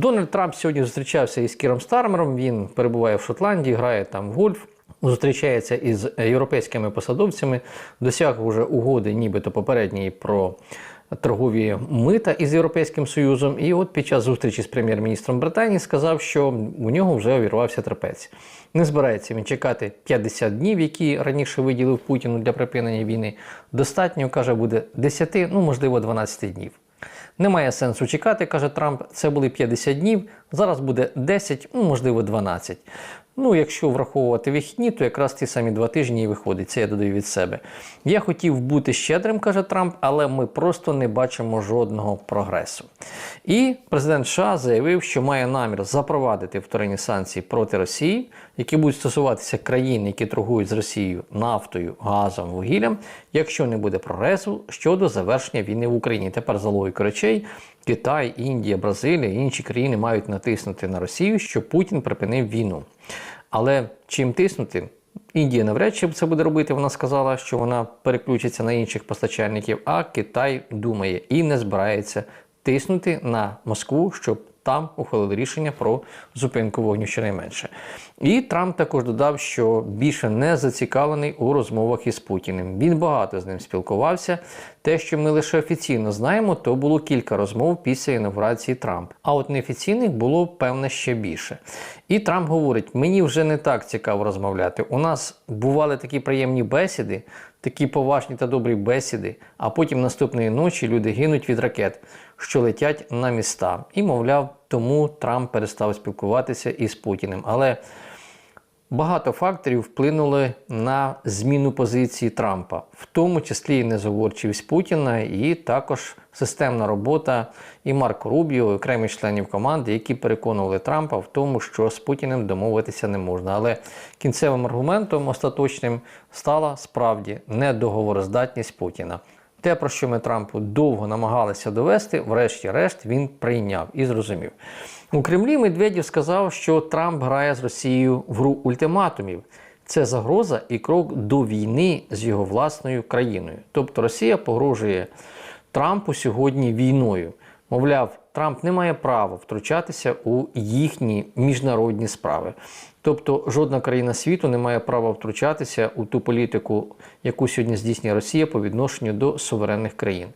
Дональд Трамп сьогодні зустрічався із Кіром Стармером. Він перебуває в Шотландії, грає там в гольф. Зустрічається із європейськими посадовцями, досяг уже угоди, нібито попередньої про торгові мита із Європейським Союзом. І от під час зустрічі з прем'єр-міністром Британії сказав, що у нього вже увірвався трапець. Не збирається він чекати 50 днів, які раніше виділив Путіну для припинення війни. Достатньо, каже, буде 10, ну можливо, 12 днів. Немає сенсу чекати, каже Трамп. Це були 50 днів. Зараз буде 10, ну можливо, 12. Ну, якщо враховувати вихідні, то якраз ті самі два тижні і виходить. Це я додаю від себе. Я хотів бути щедрим, каже Трамп, але ми просто не бачимо жодного прогресу. І президент США заявив, що має намір запровадити вторинні санкції проти Росії, які будуть стосуватися країн, які торгують з Росією нафтою, газом, вугіллям, якщо не буде прогресу щодо завершення війни в Україні. Тепер за логікою речей. Китай, Індія, Бразилія і інші країни мають натиснути на Росію, щоб Путін припинив війну. Але чим тиснути? Індія навряд чи це буде робити. Вона сказала, що вона переключиться на інших постачальників, а Китай думає і не збирається тиснути на Москву, щоб там ухвалили рішення про зупинку вогню щонайменше. І Трамп також додав, що більше не зацікавлений у розмовах із Путіним. Він багато з ним спілкувався. Те, що ми лише офіційно знаємо, то було кілька розмов після інаугурації Трампа. А от неофіційних було певне ще більше. І Трамп говорить: мені вже не так цікаво розмовляти. У нас бували такі приємні бесіди, такі поважні та добрі бесіди, а потім наступної ночі люди гинуть від ракет, що летять на міста. І, мовляв, тому Трамп перестав спілкуватися із Путіним. Але Багато факторів вплинули на зміну позиції Трампа, в тому числі і незаговорчивість Путіна, і також системна робота і Марко Рубіо, і окремих членів команди, які переконували Трампа в тому, що з Путіним домовитися не можна. Але кінцевим аргументом остаточним стала справді недоговороздатність Путіна. Те, про що ми Трампу довго намагалися довести, врешті-решт він прийняв і зрозумів. У Кремлі Медведєв сказав, що Трамп грає з Росією в гру ультиматумів. Це загроза і крок до війни з його власною країною. Тобто Росія погрожує Трампу сьогодні війною. Мовляв, Трамп не має права втручатися у їхні міжнародні справи. Тобто жодна країна світу не має права втручатися у ту політику, яку сьогодні здійснює Росія по відношенню до суверенних країн.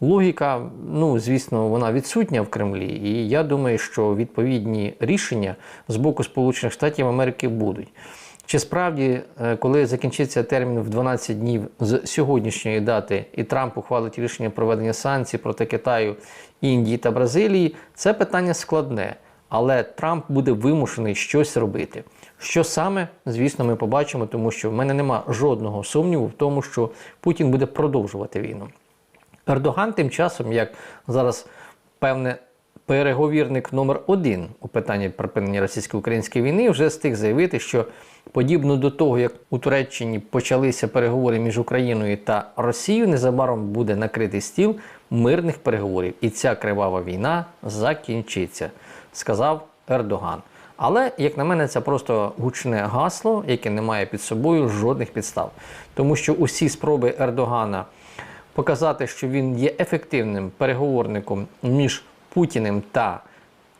Логіка, ну звісно, вона відсутня в Кремлі, і я думаю, що відповідні рішення з боку Сполучених Штатів Америки будуть. Чи справді, е, коли закінчиться термін в 12 днів з сьогоднішньої дати, і Трамп ухвалить рішення проведення санкцій проти Китаю, Індії та Бразилії, це питання складне, але Трамп буде вимушений щось робити. Що саме, звісно, ми побачимо, тому що в мене нема жодного сумніву в тому, що Путін буде продовжувати війну. Ердоган тим часом, як зараз певне переговірник номер один у питанні припинення російсько-української війни, вже встиг заявити, що подібно до того, як у Туреччині почалися переговори між Україною та Росією, незабаром буде накритий стіл мирних переговорів, і ця кривава війна закінчиться, сказав Ердоган. Але, як на мене, це просто гучне гасло, яке не має під собою жодних підстав. Тому що усі спроби Ердогана показати, що він є ефективним переговорником між Путіним та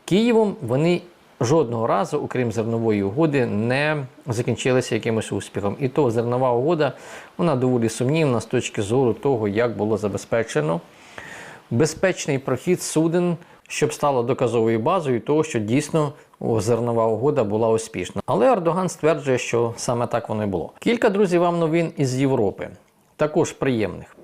Києвом, вони жодного разу, окрім зернової угоди, не закінчилися якимось успіхом. І то зернова угода вона доволі сумнівна з точки зору того, як було забезпечено безпечний прохід суден, щоб стало доказовою базою того, що дійсно зернова угода була успішна. Але Ердоган стверджує, що саме так воно і було. Кілька друзів вам новин із Європи, також приємних.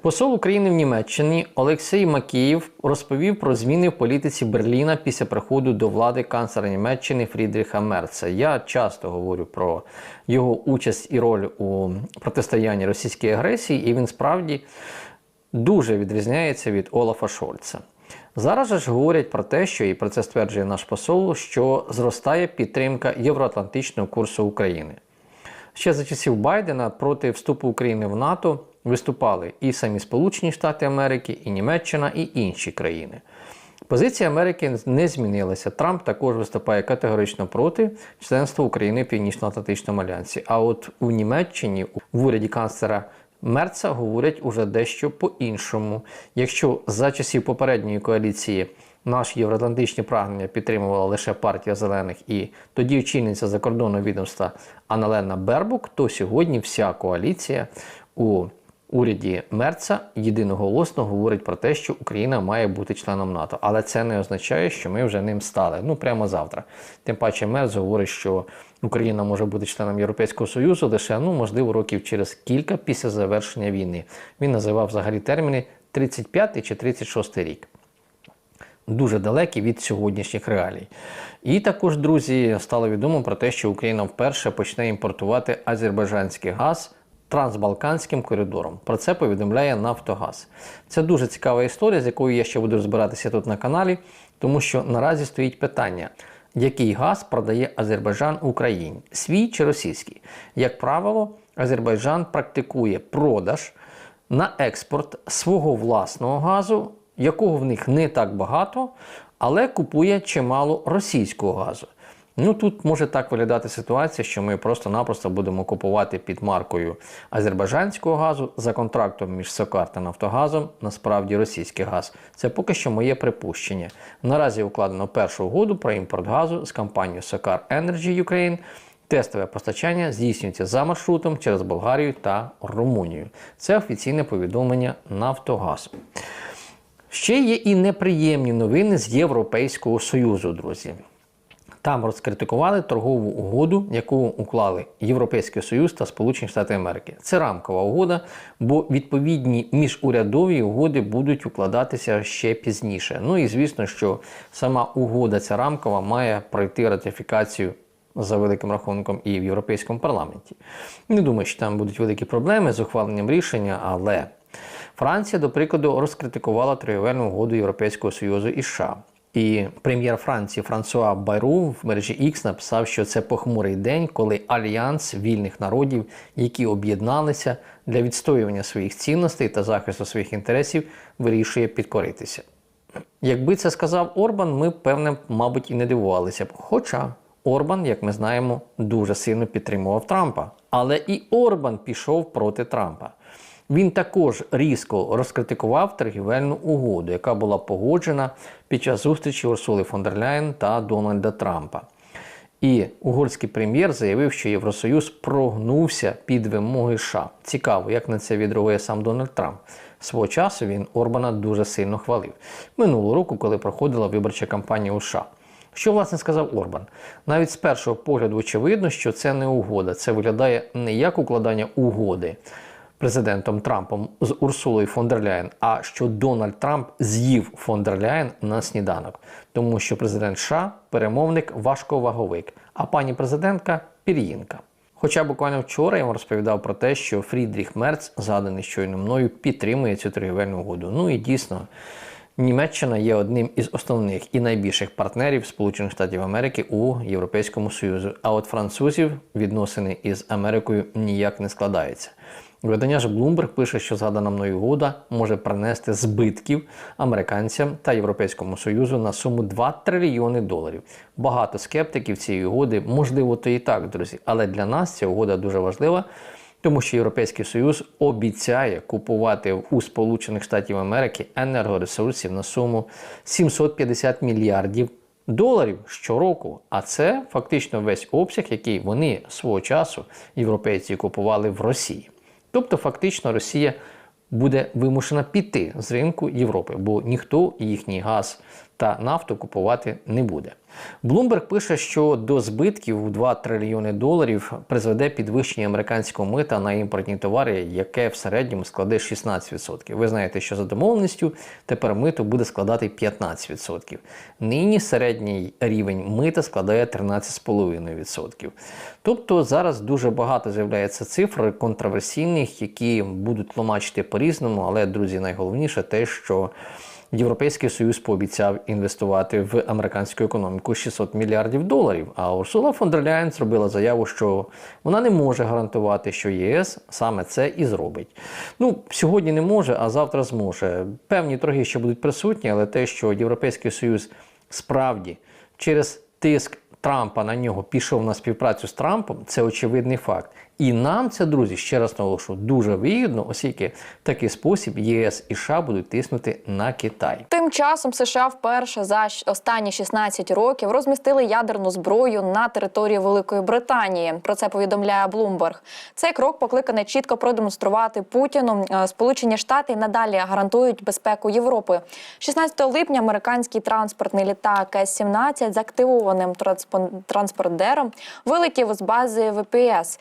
Посол України в Німеччині Олексій Макіїв розповів про зміни в політиці Берліна після приходу до влади канцлера Німеччини Фрідріха Мерца. Я часто говорю про його участь і роль у протистоянні російській агресії, і він справді дуже відрізняється від Олафа Шольца. Зараз ж говорять про те, що і про це стверджує наш посол, що зростає підтримка євроатлантичного курсу України. Ще за часів Байдена проти вступу України в НАТО виступали і самі Сполучені Штати Америки, і Німеччина, і інші країни. Позиція Америки не змінилася. Трамп також виступає категорично проти членства України в Північно-Атлантичному альянсі. А от у Німеччині в уряді канцлера Мерца говорять уже дещо по-іншому. Якщо за часів попередньої коаліції наші євроатлантичні прагнення підтримувала лише партія зелених і тоді очільниця закордонного відомства Аналена Бербук, то сьогодні вся коаліція у уряді Мерца єдиноголосно говорить про те, що Україна має бути членом НАТО. Але це не означає, що ми вже ним стали. Ну прямо завтра. Тим паче Мерц говорить, що Україна може бути членом Європейського Союзу лише ну можливо років через кілька після завершення війни. Він називав взагалі терміни 35 чи 36 рік. Дуже далекі від сьогоднішніх реалій. І також, друзі, стало відомо про те, що Україна вперше почне імпортувати азербайджанський газ трансбалканським коридором. Про це повідомляє Нафтогаз. Це дуже цікава історія, з якою я ще буду розбиратися тут на каналі, тому що наразі стоїть питання. Який газ продає Азербайджан Україні? Свій чи російський? Як правило, Азербайджан практикує продаж на експорт свого власного газу, якого в них не так багато, але купує чимало російського газу. Ну тут може так виглядати ситуація, що ми просто-напросто будемо купувати під маркою азербайджанського газу за контрактом між Сокар та Нафтогазом, насправді російський газ. Це поки що моє припущення. Наразі укладено першу угоду про імпорт газу з компанією Сокар Energy Ukraine. Тестове постачання здійснюється за маршрутом через Болгарію та Румунію. Це офіційне повідомлення Нафтогазу. Ще є і неприємні новини з Європейського Союзу, друзі. Там розкритикували торгову угоду, яку уклали Європейський Союз та Сполучені Штати Америки. Це рамкова угода, бо відповідні міжурядові угоди будуть укладатися ще пізніше. Ну і звісно, що сама угода ця рамкова має пройти ратифікацію. За великим рахунком і в Європейському парламенті. Не думаю, що там будуть великі проблеми з ухваленням рішення, але Франція, до прикладу, розкритикувала торгівельну угоду Європейського Союзу і США. І прем'єр Франції Франсуа Байру в мережі X написав, що це похмурий день, коли альянс вільних народів, які об'єдналися для відстоювання своїх цінностей та захисту своїх інтересів, вирішує підкоритися. Якби це сказав Орбан, ми певне, мабуть, і не дивувалися б. Хоча Орбан, як ми знаємо, дуже сильно підтримував Трампа. Але і Орбан пішов проти Трампа. Він також різко розкритикував торгівельну угоду, яка була погоджена під час зустрічі Урсули фон дер Ляєн та Дональда Трампа. І угорський прем'єр заявив, що Євросоюз прогнувся під вимоги США. Цікаво, як на це відреагує сам Дональд Трамп. Свого часу він Орбана дуже сильно хвалив. Минулого року, коли проходила виборча кампанія у США. Що власне сказав Орбан? Навіть з першого погляду очевидно, що це не угода. Це виглядає не як укладання угоди президентом Трампом з Урсулою фон дер Ляєн, а що Дональд Трамп з'їв фон дер Ляєн на сніданок, тому що президент США перемовник важковаговик, а пані президентка пір'їнка. Хоча буквально вчора я вам розповідав про те, що Фрідріх Мерц, згаданий щойно мною, підтримує цю торгівельну угоду. Ну і дійсно. Німеччина є одним із основних і найбільших партнерів Сполучених Штатів Америки у Європейському Союзі. А от французів відносини із Америкою ніяк не складаються. Видання ж Bloomberg пише, що згадана мною угода може принести збитків американцям та Європейському Союзу на суму 2 трильйони доларів. Багато скептиків цієї угоди, можливо, то і так, друзі. Але для нас ця угода дуже важлива. Тому що Європейський Союз обіцяє купувати у Сполучених Штатів Америки енергоресурсів на суму 750 мільярдів доларів щороку. А це фактично весь обсяг, який вони свого часу європейці купували в Росії. Тобто, фактично, Росія буде вимушена піти з ринку Європи, бо ніхто їхній газ та нафту купувати не буде. Bloomberg пише, що до збитків у 2 трильйони доларів призведе підвищення американського мита на імпортні товари, яке в середньому складе 16%. Ви знаєте, що за домовленістю тепер мито буде складати 15%. Нині середній рівень мита складає 13,5%. Тобто зараз дуже багато з'являється цифр контроверсійних, які будуть тлумачити по-різному, але друзі, найголовніше те, що Європейський Союз пообіцяв інвестувати в американську економіку 600 мільярдів доларів. А Урсула фон дер Ляєн зробила заяву, що вона не може гарантувати, що ЄС саме це і зробить. Ну, сьогодні не може, а завтра зможе. Певні торги ще будуть присутні, але те, що Європейський Союз справді через тиск Трампа на нього пішов на співпрацю з Трампом, це очевидний факт. І нам це, друзі, ще раз наголошую, дуже вигідно, оскільки такий спосіб ЄС і США будуть тиснути на Китай. Тим часом США вперше за останні 16 років розмістили ядерну зброю на території Великої Британії. Про це повідомляє Bloomberg. Цей крок покликаний чітко продемонструвати Путіну. е, Сполучені Штати й надалі гарантують безпеку Європи. 16 липня американський транспортний літак С-17 з активованим транспон- транспордером вилетів з бази ВПС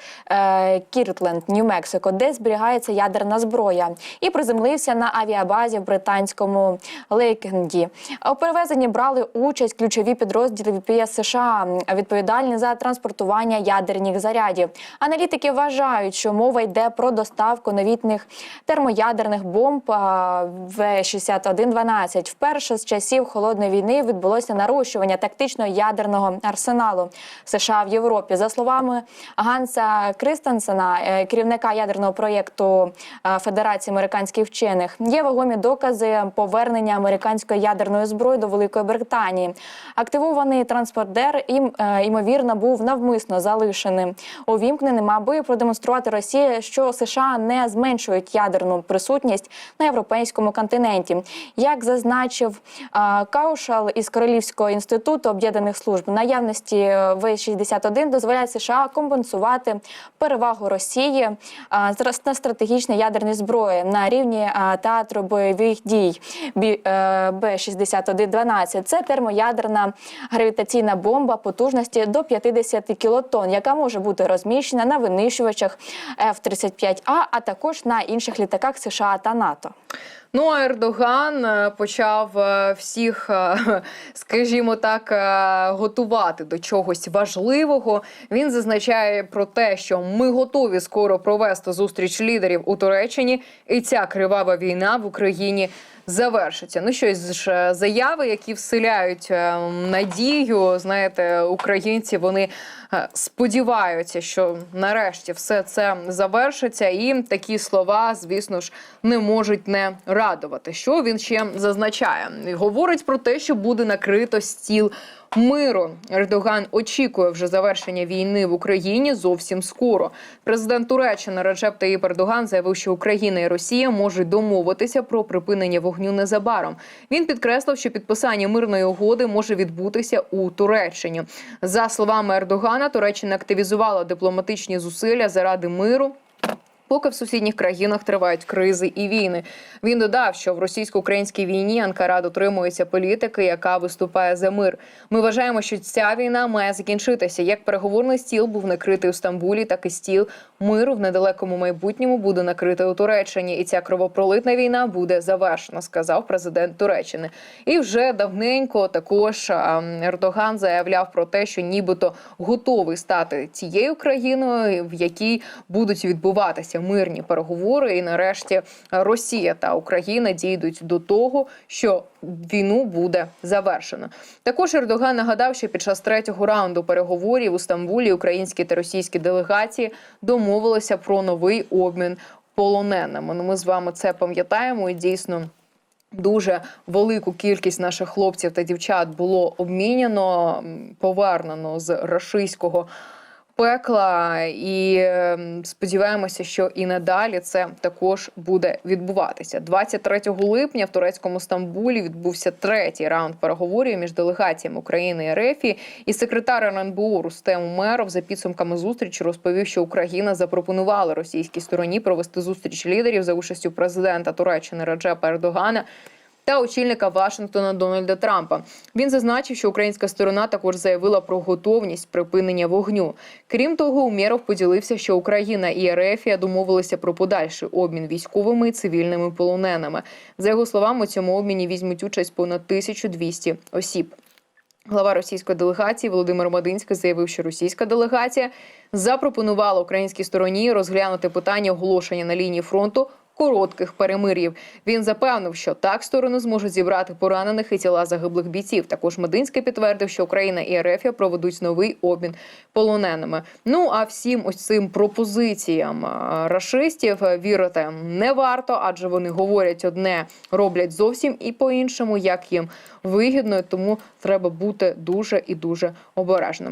Кіртленд, Нью-Мексико, де зберігається ядерна зброя, і приземлився на авіабазі в британському Лейкенді. У перевезенні брали участь ключові підрозділи ВПС США, відповідальні за транспортування ядерних зарядів. Аналітики вважають, що мова йде про доставку новітних термоядерних бомб а, В-6112. Вперше з часів холодної війни відбулося нарощування тактичного ядерного арсеналу США в Європі. За словами Ганса Кристенсена, е, керівника ядерного проєкту е, Федерації американських вчених, є вагомі докази повернення американської ядерної зброї до Великої Британії. Активований транспордер ім, е, ймовірно був навмисно залишеним увімкненим, аби продемонструвати Росії, що США не зменшують ядерну присутність на європейському континенті. Як зазначив е, Каушал із Королівського інституту об'єднаних служб, наявності В-61 дозволяє США компенсувати перевагу Росії е, на стратегічній ядерній зброї на рівні е, театру бойових дій Бі- е, Б-6112. Це термоядерна гравітаційна бомба потужності до 50 кілотон, яка може бути розміщена на винищувачах F-35А, а також на інших літаках США та НАТО. Ну а Ердоган е, почав е, всіх, е, скажімо так, готувати до чогось важливого. Він зазначає про те, що ми готові скоро провести зустріч лідерів у Туреччині, і ця кривава війна в Україні. Завершиться. Ну щось ж е, заяви, які вселяють е, надію. Знаєте, українці вони е, сподіваються, що нарешті все це завершиться, і такі слова, звісно ж, не можуть не радувати. Що він ще зазначає? Говорить про те, що буде накрито стіл миру. Ердоган очікує вже завершення війни в Україні зовсім скоро. Президент Туреччини Реджеп Таїп Ердоган заявив, що Україна і Росія можуть домовитися про припинення вогню незабаром. Він підкреслив, що підписання мирної угоди може відбутися у Туреччині. За словами Ердогана, Туреччина активізувала дипломатичні зусилля заради миру. Поки в сусідніх країнах тривають кризи і війни, він додав, що в російсько-українській війні Анкара дотримується політики, яка виступає за мир. Ми вважаємо, що ця війна має закінчитися. Як переговорний стіл був накритий у Стамбулі, так і стіл миру в недалекому майбутньому буде накритий у Туреччині, і ця кровопролитна війна буде завершена, сказав президент Туреччини. І вже давненько також Ердоган заявляв про те, що нібито готовий стати тією країною, в якій будуть відбуватися мирні переговори, і нарешті Росія та Україна дійдуть до того, що війну буде завершено. Також Ердоган нагадав, що під час третього раунду переговорів у Стамбулі українські та російські делегації домовилися про новий обмін полоненими. Ну, ми з вами це пам'ятаємо і дійсно. Дуже велику кількість наших хлопців та дівчат було обміняно, повернено з рашистського пекла, і ем, сподіваємося, що і надалі це також буде відбуватися. 23 липня в турецькому Стамбулі відбувся третій раунд переговорів між делегаціями України і РФ. І секретар РНБО Рустем Умеров за підсумками зустрічі розповів, що Україна запропонувала російській стороні провести зустріч лідерів за участю президента Туреччини Раджепа Ердогана та очільника Вашингтона Дональда Трампа. Він зазначив, що українська сторона також заявила про готовність припинення вогню. Крім того, Умєров поділився, що Україна і Ерефія домовилися про подальший обмін військовими і цивільними полоненими. За його словами, у цьому обміні візьмуть участь понад 1200 осіб. Глава російської делегації Володимир Мадинський заявив, що російська делегація запропонувала українській стороні розглянути питання оголошення на лінії фронту коротких перемир'їв. Він запевнив, що так сторони зможуть зібрати поранених і тіла загиблих бійців. Також Мединський підтвердив, що Україна і РФ проведуть новий обмін полоненими. Ну а всім ось цим пропозиціям а, рашистів вірити не варто, адже вони говорять одне, роблять зовсім і по-іншому, як їм вигідно. Тому треба бути дуже і дуже обережними.